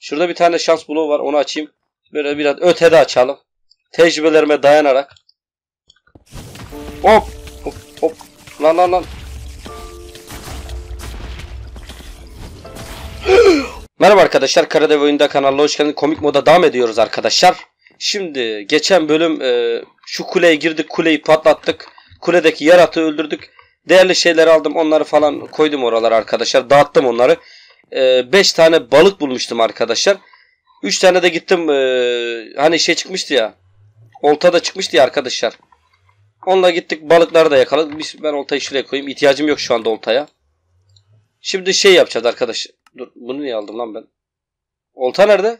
Şurada bir tane şans bloğu var. Onu açayım. Böyle biraz ötede açalım. Tecrübelerime dayanarak. Hop. Hop hop. Lan lan lan. Merhaba arkadaşlar. Karadev Oyunda kanalına hoş geldiniz. Komik moda devam ediyoruz arkadaşlar. Şimdi geçen bölüm e, şu kuleye girdik. Kuleyi patlattık. Kuledeki yaratığı öldürdük. Değerli şeyler aldım. Onları falan koydum oralara arkadaşlar. Dağıttım onları. 5 tane balık bulmuştum arkadaşlar. 3 tane de gittim. e, hani şey çıkmıştı ya. Olta da çıkmıştı ya arkadaşlar. Onunla gittik balıkları da yakaladık. Ben oltayı şuraya koyayım. İhtiyacım yok şu anda oltaya. Şimdi şey yapacağız arkadaşlar. Dur bunu niye aldım lan ben? Olta nerede?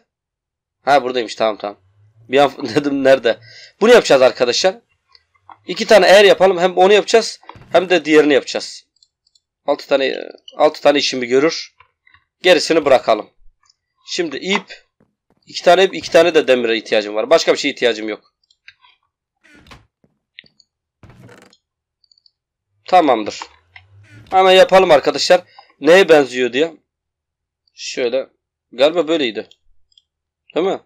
Ha buradaymış tamam tamam. Bir an dedim nerede? Bunu yapacağız arkadaşlar. İki tane eğer yapalım. Hem onu yapacağız hem de diğerini yapacağız. Altı tane altı tane işimi görür. Gerisini bırakalım. Şimdi ip iki tane ip iki tane de demire ihtiyacım var. Başka bir şeye ihtiyacım yok. Tamamdır. Hemen yapalım arkadaşlar. Neye benziyor diye. Şöyle. Galiba böyleydi. Değil mi?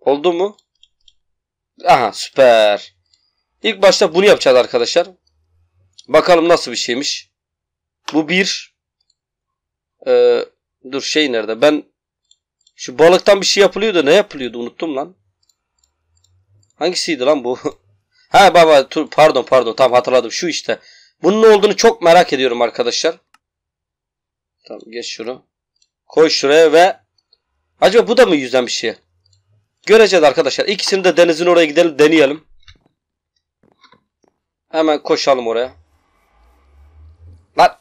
Oldu mu? Aha süper. İlk başta bunu yapacağız arkadaşlar. Bakalım nasıl bir şeymiş. Bu bir. Ee, dur şey nerede? Ben şu balıktan bir şey yapılıyordu. Ne yapılıyordu? Unuttum lan. Hangisiydi lan bu? ha baba pardon pardon tam hatırladım. Şu işte. Bunun ne olduğunu çok merak ediyorum arkadaşlar. Tamam geç şunu. Koy şuraya ve acaba bu da mı yüzden bir şey? Göreceğiz arkadaşlar. İkisini de denizin oraya gidelim deneyelim. Hemen koşalım oraya. Lan.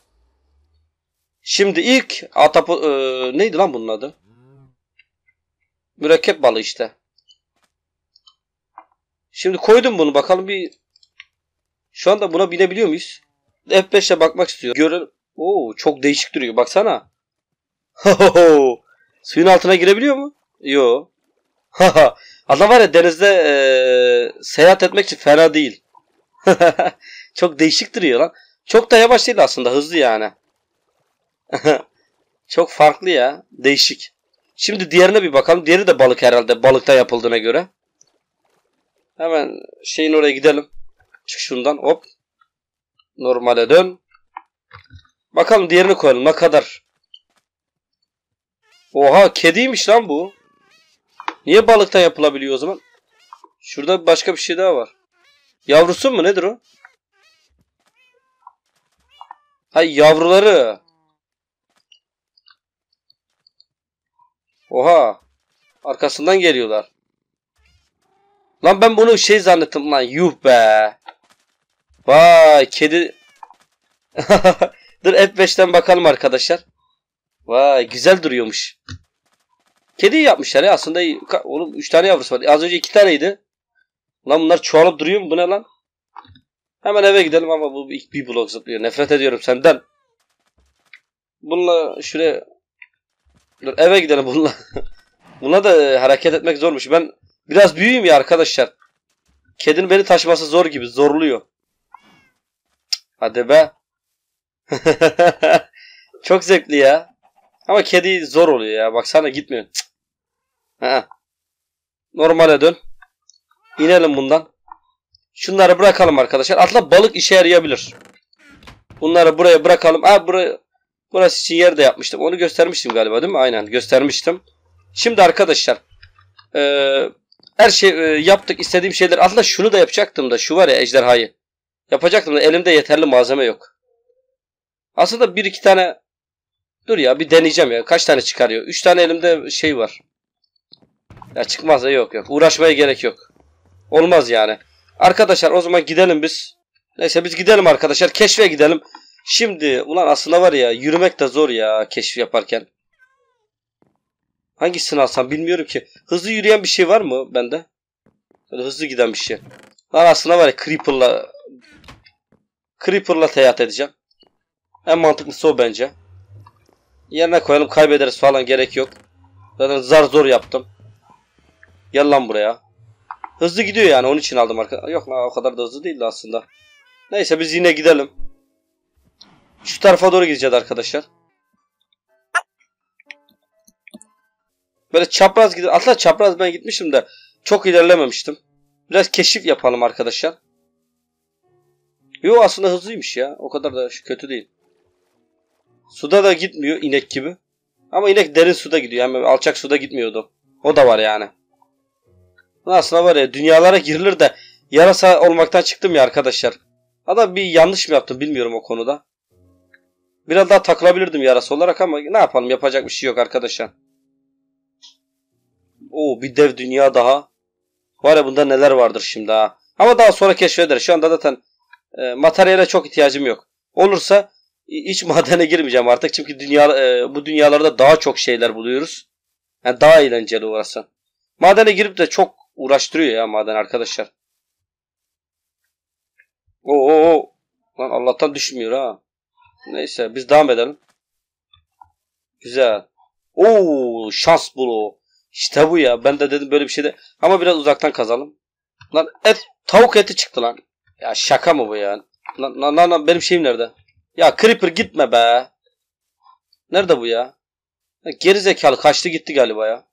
Şimdi ilk atapo e, neydi lan bunun adı? Mürekkep balığı işte. Şimdi koydum bunu bakalım bir şu anda buna binebiliyor muyuz? F5'e bakmak istiyor. Görelim. Oo çok değişik duruyor. Baksana. Suyun altına girebiliyor mu? Yo. Adam var ya denizde eee, seyahat etmek için fena değil. çok değişik duruyor lan. Çok da yavaş değil aslında. Hızlı yani. Çok farklı ya. Değişik. Şimdi diğerine bir bakalım. Diğeri de balık herhalde. Balıkta yapıldığına göre. Hemen şeyin oraya gidelim. Çık şundan. Hop. Normale dön. Bakalım diğerini koyalım. Ne kadar? Oha kediymiş lan bu. Niye balıktan yapılabiliyor o zaman? Şurada başka bir şey daha var. Yavrusu mu nedir o? Hay yavruları. Oha. Arkasından geliyorlar. Lan ben bunu şey zannettim lan. Yuh be. Vay kedi. Dur F5'ten bakalım arkadaşlar. Vay güzel duruyormuş. Kedi yapmışlar ya aslında oğlum 3 tane yavrusu var. Az önce 2 taneydi. Lan bunlar çoğalıp duruyor mu? Bu ne lan? Hemen eve gidelim ama bu bir, bir blok zıplıyor. Nefret ediyorum senden. Bununla şuraya Dur eve gidelim bununla. Buna da hareket etmek zormuş. Ben biraz büyüğüm ya arkadaşlar. Kedinin beni taşıması zor gibi. Zorluyor. Hadi be. Çok zevkli ya. Ama kedi zor oluyor ya. Baksana gitmiyor. Ha. Normale dön. İnelim bundan. Şunları bırakalım arkadaşlar. Atla balık işe yarayabilir. Bunları buraya bırakalım. Ha buraya burası için yer de yapmıştım. Onu göstermiştim galiba değil mi? Aynen göstermiştim. Şimdi arkadaşlar eee, her şey eee, yaptık. istediğim şeyler. Aslında şunu da yapacaktım da. Şu var ya ejderhayı. Yapacaktım da elimde yeterli malzeme yok. Aslında bir iki tane dur ya bir deneyeceğim ya. Kaç tane çıkarıyor? Üç tane elimde şey var. Ya çıkmaz da yok yok. Uğraşmaya gerek yok. Olmaz yani. Arkadaşlar o zaman gidelim biz. Neyse biz gidelim arkadaşlar. Keşfe gidelim. Şimdi ulan aslında var ya yürümek de zor ya keşif yaparken. Hangisini alsam bilmiyorum ki. Hızlı yürüyen bir şey var mı bende? Böyle hızlı giden bir şey. Lan aslında var ya Creeper'la Creeper'la seyahat edeceğim. En mantıklısı o bence. Yerine koyalım kaybederiz falan gerek yok. Zaten zar zor yaptım. Gel lan buraya. Hızlı gidiyor yani onun için aldım arkadaşlar. Yok lan o kadar da hızlı değildi aslında. Neyse biz yine gidelim. Şu tarafa doğru gideceğiz arkadaşlar. Böyle çapraz gidiyor. Aslında çapraz ben gitmişim de çok ilerlememiştim. Biraz keşif yapalım arkadaşlar. Yo aslında hızlıymış ya. O kadar da kötü değil. Suda da gitmiyor inek gibi. Ama inek derin suda gidiyor. Yani alçak suda gitmiyordu. O da var yani. Aslında var ya dünyalara girilir de yarasa olmaktan çıktım ya arkadaşlar. Adam bir yanlış mı yaptım bilmiyorum o konuda. Biraz daha takılabilirdim yarası olarak ama ne yapalım yapacak bir şey yok arkadaşlar. Oo bir dev dünya daha. Var ya bunda neler vardır şimdi ha. Ama daha sonra keşfederiz. Şu anda zaten e, materyale çok ihtiyacım yok. Olursa hiç madene girmeyeceğim artık. Çünkü dünya e, bu dünyalarda daha çok şeyler buluyoruz. Yani daha eğlenceli orası. Madene girip de çok uğraştırıyor ya maden arkadaşlar. Oo, oo. Lan Allah'tan düşmüyor ha. Neyse biz devam edelim. Güzel. Oo şans bulu. İşte bu ya. Ben de dedim böyle bir şey de. Ama biraz uzaktan kazalım. Lan et tavuk eti çıktı lan. Ya şaka mı bu ya? Lan lan lan, lan benim şeyim nerede? Ya Creeper gitme be. Nerede bu ya? ya geri zekalı kaçtı gitti galiba ya.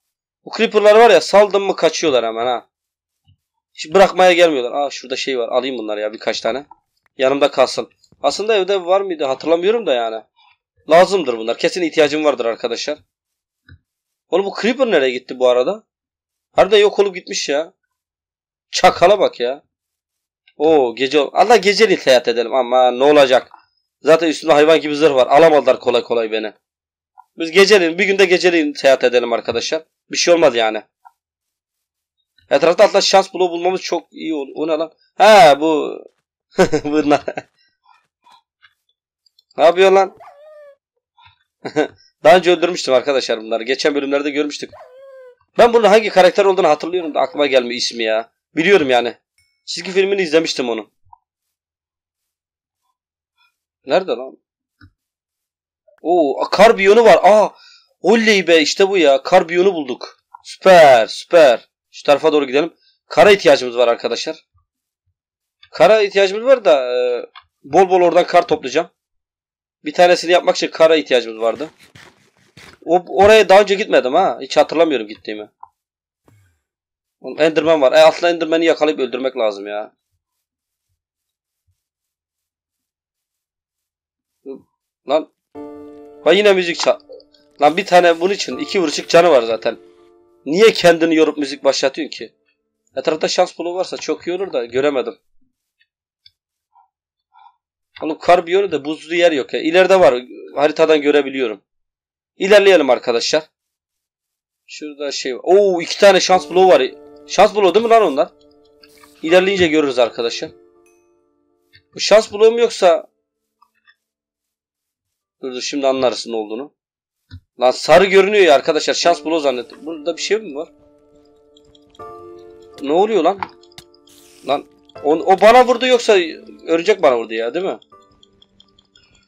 Bu Creeper'lar var ya saldım mı kaçıyorlar hemen ha. Hiç bırakmaya gelmiyorlar. Aa şurada şey var. Alayım bunları ya birkaç tane. Yanımda kalsın. Aslında evde var mıydı hatırlamıyorum da yani. Lazımdır bunlar. Kesin ihtiyacım vardır arkadaşlar. Oğlum bu Creeper nereye gitti bu arada? Harbiden yok olup gitmiş ya. Çakala bak ya. Oo gece Allah geceli seyahat edelim ama ne olacak? Zaten üstünde hayvan gibi zırh var. Alamadılar kolay kolay beni. Biz geceleyin bir günde geceleyin seyahat edelim arkadaşlar. Bir şey olmaz yani. Etrafta hatta şans bloğu bulmamız çok iyi olur. O ne lan? Ha bu bunlar. Ne yapıyor lan? Daha önce öldürmüştüm arkadaşlar bunları. Geçen bölümlerde görmüştük. Ben bunun hangi karakter olduğunu hatırlıyorum aklıma gelmiyor ismi ya. Biliyorum yani. Çizgi filmini izlemiştim onu. Nerede lan? Oo, kar biyonu var. Aa, oley be işte bu ya. Kar biyonu bulduk. Süper, süper. Şu tarafa doğru gidelim. Kara ihtiyacımız var arkadaşlar. Kara ihtiyacımız var da e, bol bol oradan kar toplayacağım. Bir tanesini yapmak için kara ihtiyacımız vardı. O, oraya daha önce gitmedim ha. Hiç hatırlamıyorum gittiğimi. Enderman var. E aslında Enderman'i yakalayıp öldürmek lazım ya. Lan. Bak yine müzik çal. Lan bir tane bunun için iki vuruşuk canı var zaten. Niye kendini yorup müzik başlatıyorsun ki? Etrafta şans bulu varsa çok iyi olur da göremedim. Oğlum kar biyonu da buzlu yer yok ya. İleride var. Haritadan görebiliyorum. İlerleyelim arkadaşlar. Şurada şey var. Oo iki tane şans bloğu var. Şans bloğu değil mi lan onlar? İlerleyince görürüz arkadaşlar. Bu şans bloğu mu yoksa Dur dur şimdi anlarız ne olduğunu. Lan sarı görünüyor ya arkadaşlar. Şans bloğu zannettim. Burada bir şey mi var? Ne oluyor lan? Lan o, o bana vurdu yoksa örümcek bana vurdu ya değil mi?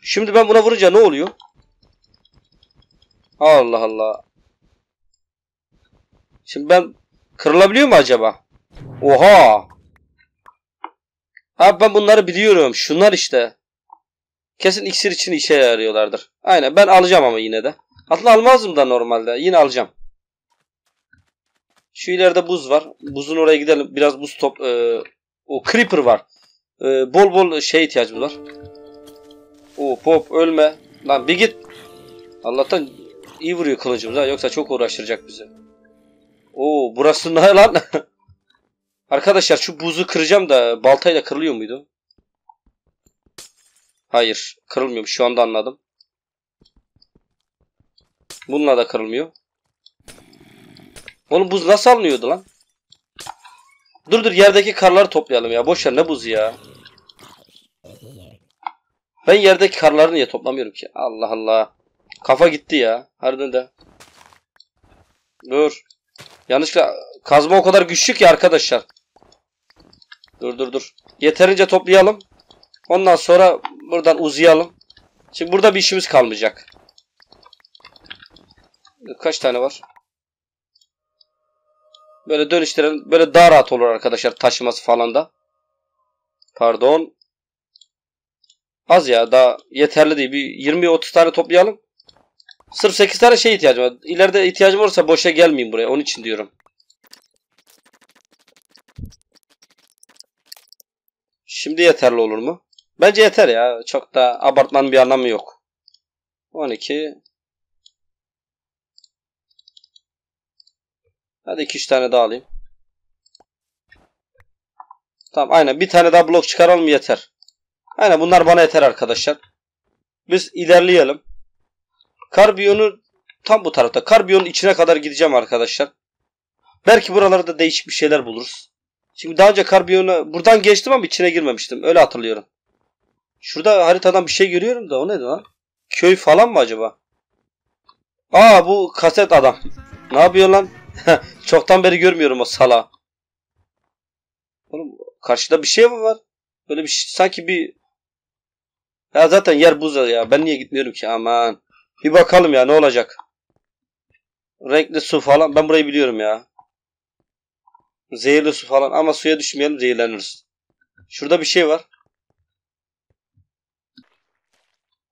Şimdi ben buna vurunca ne oluyor? Allah Allah. Şimdi ben kırılabiliyor mu acaba? Oha. Abi ben bunları biliyorum. Şunlar işte. Kesin iksir için işe yarıyorlardır. Aynen ben alacağım ama yine de. Hatta almazdım da normalde. Yine alacağım. Şu ileride buz var. Buzun oraya gidelim. Biraz buz top. E, o creeper var. E, bol bol şey ihtiyacımız var. O pop ölme. Lan bir git. Allah'tan iyi vuruyor kılıcımız ha. Yoksa çok uğraştıracak bizi. Oo burası ne lan? Arkadaşlar şu buzu kıracağım da baltayla kırılıyor muydu? Hayır. Kırılmıyor. Şu anda anladım. Bununla da kırılmıyor. Oğlum buz nasıl alınıyordu lan? Dur dur yerdeki karları toplayalım ya. Boş ver ne buzu ya. Ben yerdeki karları niye toplamıyorum ki? Allah Allah. Kafa gitti ya. Harbiden de. Dur. Yanlışlıkla kazma o kadar güçlü ki arkadaşlar. Dur dur dur. Yeterince toplayalım. Ondan sonra buradan uzayalım. Şimdi burada bir işimiz kalmayacak. Kaç tane var? Böyle dönüştürelim. Böyle daha rahat olur arkadaşlar taşıması falan da. Pardon. Az ya daha yeterli değil. Bir 20-30 tane toplayalım. Sırf 8 tane şey ihtiyacım var. İleride ihtiyacım olursa boşa gelmeyeyim buraya. Onun için diyorum. Şimdi yeterli olur mu? Bence yeter ya. Çok da abartmanın bir anlamı yok. 12. Hadi 2-3 tane daha alayım. Tamam aynen. Bir tane daha blok çıkaralım yeter. Aynen bunlar bana yeter arkadaşlar. Biz ilerleyelim. Karbiyonu tam bu tarafta. Karbiyonun içine kadar gideceğim arkadaşlar. Belki buralarda değişik bir şeyler buluruz. Şimdi daha önce karbiyonu buradan geçtim ama içine girmemiştim. Öyle hatırlıyorum. Şurada haritadan bir şey görüyorum da o neydi lan? Köy falan mı acaba? Aa bu kaset adam. Ne yapıyor lan? Çoktan beri görmüyorum o sala. Oğlum karşıda bir şey mi var? Böyle bir şey, sanki bir ya zaten yer buz ya. Ben niye gitmiyorum ki? Aman. Bir bakalım ya ne olacak. Renkli su falan. Ben burayı biliyorum ya. Zehirli su falan. Ama suya düşmeyelim zehirleniriz. Şurada bir şey var.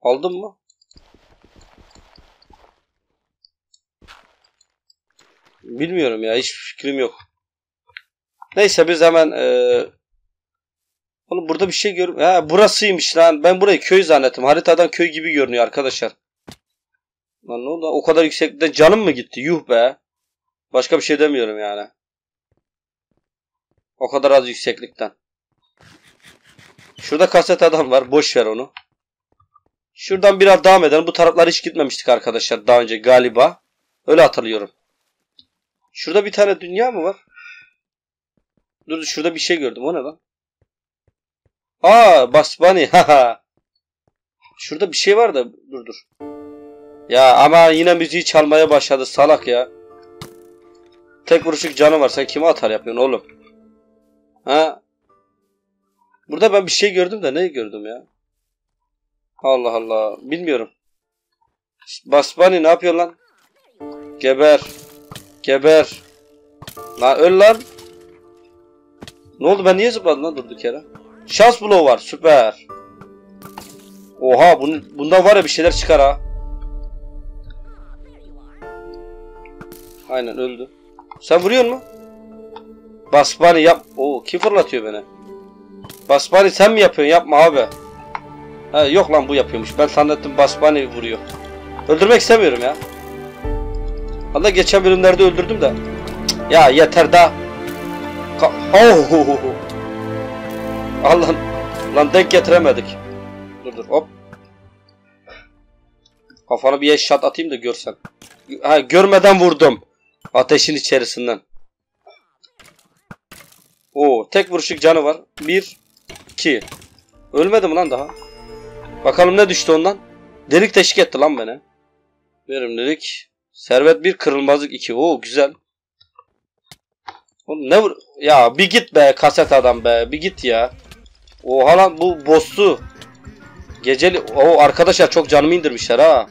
Aldın mı? Bilmiyorum ya. Hiç fikrim yok. Neyse biz hemen ee... Oğlum burada bir şey gör. Ha burasıymış lan. Ben burayı köy zannettim. Haritadan köy gibi görünüyor arkadaşlar. Lan ne oldu? O kadar yükseklikte canım mı gitti? Yuh be. Başka bir şey demiyorum yani. O kadar az yükseklikten. Şurada kaset adam var. Boş ver onu. Şuradan biraz devam edelim. Bu taraflara hiç gitmemiştik arkadaşlar daha önce galiba. Öyle hatırlıyorum. Şurada bir tane dünya mı var? Dur şurada bir şey gördüm. O ne lan? Aa Basbani. Haha. Şurada bir şey var da dur dur. Ya ama yine müziği çalmaya başladı salak ya. Tek vuruşluk canı var. Sen kime atar yapıyorsun oğlum? Ha? Burada ben bir şey gördüm de ne gördüm ya? Allah Allah. Bilmiyorum. Basbani ne yapıyor lan? Geber. Geber. Lan öl lan. Ne oldu ben niye zıpladım lan durduk yere? Şans bloğu var süper. Oha bunun, bundan var ya bir şeyler çıkar ha. Aynen öldü. Sen vuruyor mu? Basbani yap. Oo kim fırlatıyor beni? Basbani sen mi yapıyorsun? Yapma abi. Ha, yok lan bu yapıyormuş. Ben zannettim Basbani vuruyor. Öldürmek istemiyorum ya. Allah geçen bölümlerde öldürdüm de. Cık, ya yeter da. Ka oh. Allah lan denk getiremedik. Dur dur hop. Kafana bir eşşat atayım da görsen. Ha görmeden vurdum. Ateşin içerisinden. Oo tek vuruşluk canı var. Bir, iki. Ölmedi mi lan daha? Bakalım ne düştü ondan. Delik teşvik etti lan beni. Verimlilik. Servet bir kırılmazlık iki. Oo güzel. Oğlum ne vur... Ya bir git be kaset adam be. Bir git ya. Oha lan bu boss'u. Geceli... O arkadaşlar çok canımı indirmişler ha.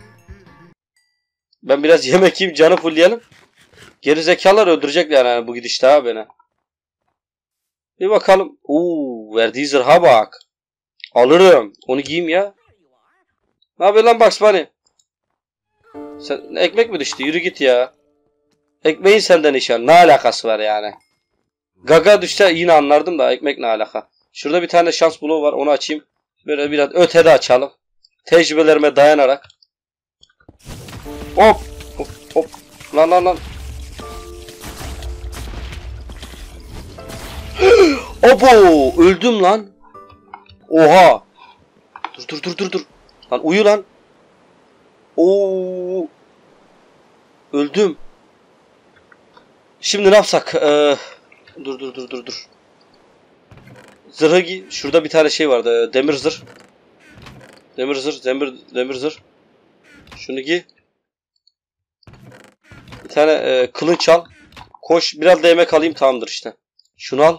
Ben biraz yemek yiyeyim canı fullleyelim. Geri zekalar öldürecekler yani bu gidişte ha beni. Bir bakalım. Uuu verdiği zırha bak. Alırım. Onu giyeyim ya. Ne yapıyor lan Bugs Bunny? Sen, ekmek mi düştü? Yürü git ya. Ekmeğin senden işe. Ne alakası var yani? Gaga düşse yine anlardım da ekmek ne alaka? Şurada bir tane şans bloğu var. Onu açayım. Böyle biraz ötede açalım. Tecrübelerime dayanarak. Hop. Hop hop. Lan lan lan. Obo öldüm lan. Oha. Dur dur dur dur dur. Lan uyu lan. Oo. Öldüm. Şimdi ne yapsak? Ee, dur dur dur dur dur. Zırhı giy. Şurada bir tane şey vardı. Demir zırh. Demir zırh, demir demir zırh. Şunu giy. Bir tane e, kılıç al. Koş. Biraz da yemek alayım tamamdır işte. Şunu al.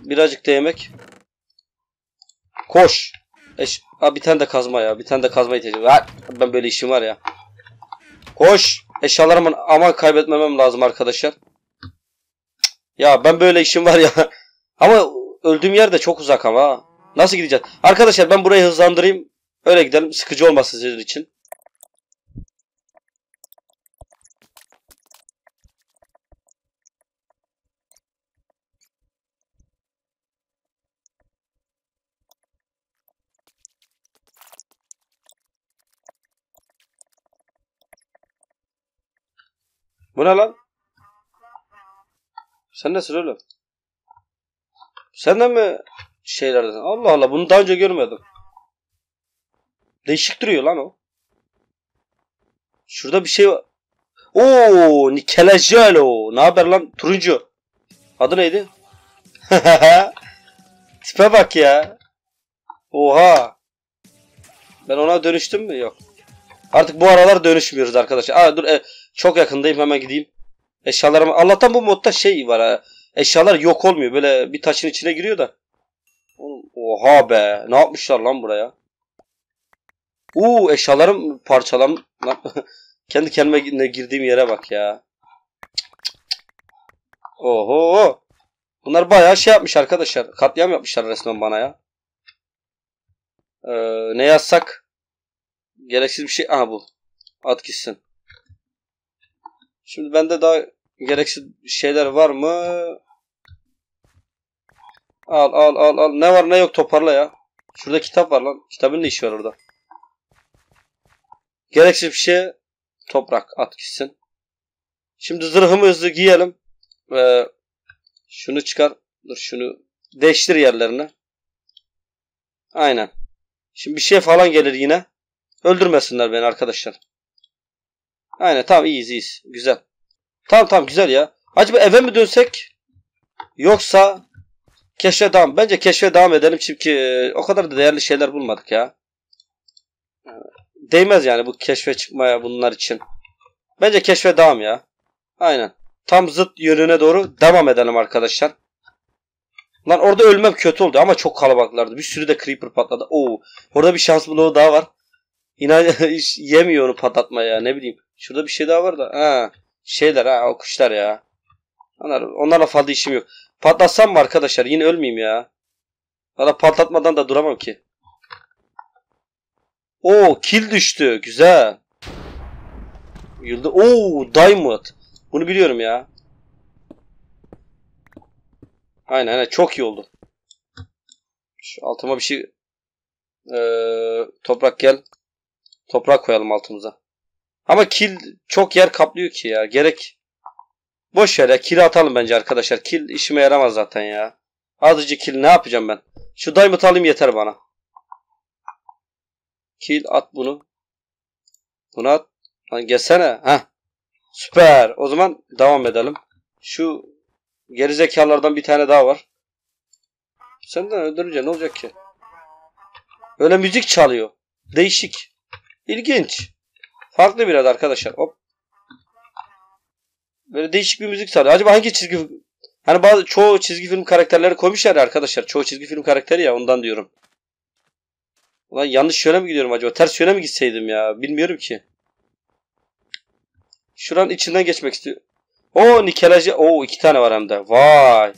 Birazcık da yemek. Koş. Eş ha, bir tane de kazma ya. Bir tane de kazma ihtiyacım var. Ben böyle işim var ya. Koş. Eşyalarımı aman kaybetmemem lazım arkadaşlar. Ya ben böyle işim var ya. ama Öldüğüm yer de çok uzak ama. Nasıl gideceğiz? Arkadaşlar ben burayı hızlandırayım. Öyle gidelim. Sıkıcı olmasın sizin için. Bu ne lan? Sen nesin oğlum? Sen de mi şeylerden? Allah Allah bunu daha önce görmedim. Değişik duruyor lan o. Şurada bir şey var. Oo, Nikelajalo. Ne haber lan? Turuncu. Adı neydi? Tipe bak ya. Oha. Ben ona dönüştüm mü? Yok. Artık bu aralar dönüşmüyoruz arkadaşlar. Aa dur e, çok yakındayım hemen gideyim. Eşyalarım Allah'tan bu modda şey var ha. Eşyalar yok olmuyor. Böyle bir taşın içine giriyor da. Oha be. Ne yapmışlar lan buraya? Uuu eşyalarım parçalam. Kendi kendime girdiğim yere bak ya. Oho. Bunlar bayağı şey yapmış arkadaşlar. Katliam yapmışlar resmen bana ya. Ee, ne yazsak? Gereksiz bir şey. Aha bu. At gitsin. Şimdi bende daha gereksiz şeyler var mı? Al al al al. Ne var ne yok toparla ya. Şurada kitap var lan. Kitabın ne işi var orada? Gereksiz bir şey toprak at gitsin. Şimdi zırhımı hızlı giyelim. Ee, şunu çıkar. Dur şunu değiştir yerlerini. Aynen. Şimdi bir şey falan gelir yine. Öldürmesinler beni arkadaşlar. Aynen tamam iyiyiz iyiyiz. Güzel. Tamam tamam güzel ya. Acaba eve mi dönsek? Yoksa keşfe devam. Bence keşfe devam edelim çünkü e, o kadar da değerli şeyler bulmadık ya. Değmez yani bu keşfe çıkmaya bunlar için. Bence keşfe devam ya. Aynen. Tam zıt yönüne doğru devam edelim arkadaşlar. Lan orada ölmem kötü oldu ama çok kalabalıklardı. Bir sürü de creeper patladı. Oo, orada bir şans bloğu daha var. İnan yemiyor onu patlatmaya ya ne bileyim. Şurada bir şey daha var da. Ha, şeyler ha o kuşlar ya. Onlar, onlarla fazla işim yok. Patlatsam mı arkadaşlar yine ölmeyeyim ya. Valla patlatmadan da duramam ki. Oo kill düştü. Güzel. Yıldı. Oo diamond. Bunu biliyorum ya. Aynen aynen çok iyi oldu. Şu altıma bir şey ee, toprak gel. Toprak koyalım altımıza. Ama kil çok yer kaplıyor ki ya. Gerek boş ver ya. Kil atalım bence arkadaşlar. Kil işime yaramaz zaten ya. Azıcık kil ne yapacağım ben? Şu diamond alayım yeter bana. Kil at bunu. Bunu at. Lan gelsene. Heh. Süper. O zaman devam edelim. Şu gerizekalardan bir tane daha var. Senden öldürünce ne olacak ki? Öyle müzik çalıyor. Değişik. İlginç. Farklı biraz arkadaşlar. Hop. Böyle değişik bir müzik çalıyor. Acaba hangi çizgi Hani bazı çoğu çizgi film karakterleri koymuşlar ya arkadaşlar. Çoğu çizgi film karakteri ya ondan diyorum. Ulan yanlış yöne mi gidiyorum acaba? Ters yöne mi gitseydim ya? Bilmiyorum ki. Şuranın içinden geçmek istiyor. O nikelajı. O iki tane var hem de. Vay.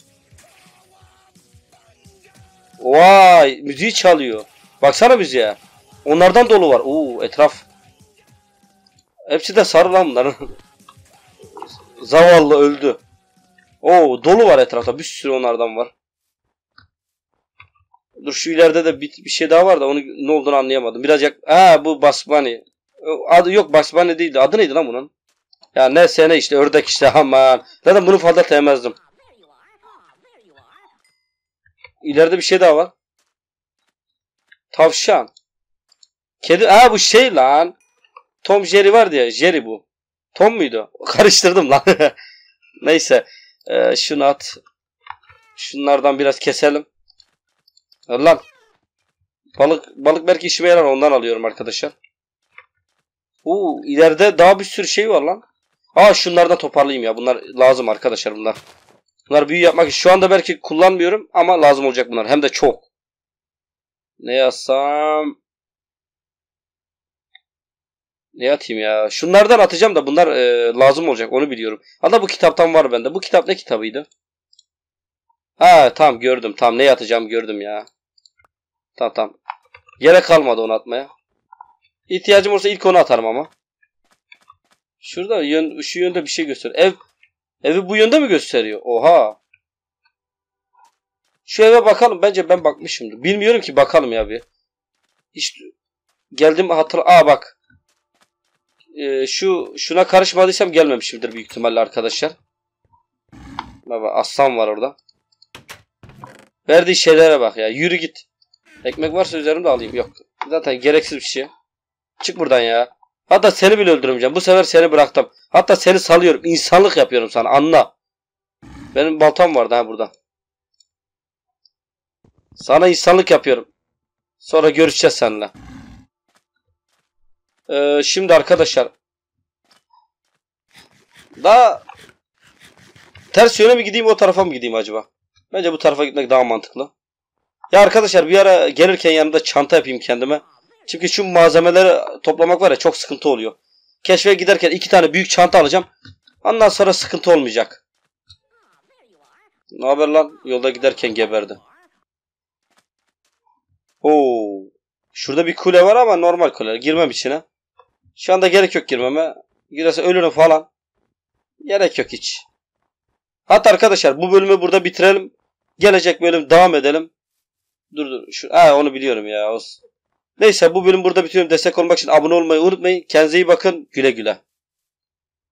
Vay. Müziği çalıyor. Baksana müziğe. Onlardan dolu var. Oo etraf. Hepsi de sarı lan bunların. Zavallı öldü. Oo dolu var etrafta. Bir sürü onlardan var. Dur şu ileride de bir, bir şey daha var da onu ne olduğunu anlayamadım. Biraz yak... Ha bu Basbani. Adı yok Basbani değildi. Adı neydi lan bunun? Ya ne sene işte ördek işte aman. Zaten bunu fazla sevmezdim. İleride bir şey daha var. Tavşan. Kedi. Ha bu şey lan. Tom Jerry var ya. Jerry bu. Tom muydu? Karıştırdım lan. Neyse. Ee, şunu at. Şunlardan biraz keselim. Lan. Balık balık belki işime yarar ondan alıyorum arkadaşlar. Uuu ileride daha bir sürü şey var lan. Aa şunlardan toparlayayım ya. Bunlar lazım arkadaşlar bunlar. Bunlar büyü yapmak şu anda belki kullanmıyorum ama lazım olacak bunlar. Hem de çok. Ne yazsam? Ne atayım ya? Şunlardan atacağım da bunlar e, lazım olacak onu biliyorum. Hatta bu kitaptan var bende. Bu kitap ne kitabıydı? Ha tamam gördüm. Tamam ne atacağım gördüm ya. Tamam tamam. Yere kalmadı onu atmaya. İhtiyacım olsa ilk onu atarım ama. Şurada yön, şu yönde bir şey gösteriyor. Ev evi bu yönde mi gösteriyor? Oha. Şu eve bakalım. Bence ben bakmışımdır. Bilmiyorum ki bakalım ya bir. Hiç geldim hatırla. Aa bak. E, şu şuna karışmadıysam gelmemişimdir büyük ihtimalle arkadaşlar. Baba aslan var orada. Verdiği şeylere bak ya. Yürü git. Ekmek varsa üzerimde alayım. Yok. Zaten gereksiz bir şey. Çık buradan ya. Hatta seni bile öldürmeyeceğim. Bu sefer seni bıraktım. Hatta seni salıyorum. İnsanlık yapıyorum sana. Anla. Benim baltam vardı ha burada. Sana insanlık yapıyorum. Sonra görüşeceğiz seninle. Ee, şimdi arkadaşlar. Daha ters yöne mi gideyim o tarafa mı gideyim acaba? Bence bu tarafa gitmek daha mantıklı. Ya arkadaşlar bir ara gelirken yanımda çanta yapayım kendime. Çünkü şu malzemeleri toplamak var ya çok sıkıntı oluyor. Keşfe giderken iki tane büyük çanta alacağım. Ondan sonra sıkıntı olmayacak. Ne haber lan? Yolda giderken geberdi. Oo. Şurada bir kule var ama normal kule. Girmem içine. Şu anda gerek yok girmeme. Girerse ölürüm falan. Gerek yok hiç. Hatta arkadaşlar bu bölümü burada bitirelim. Gelecek bölüm devam edelim. Dur dur. Şu, ha, onu biliyorum ya. Olsun. Neyse bu bölüm burada bitiriyorum. Destek olmak için abone olmayı unutmayın. Kendinize iyi bakın. Güle güle.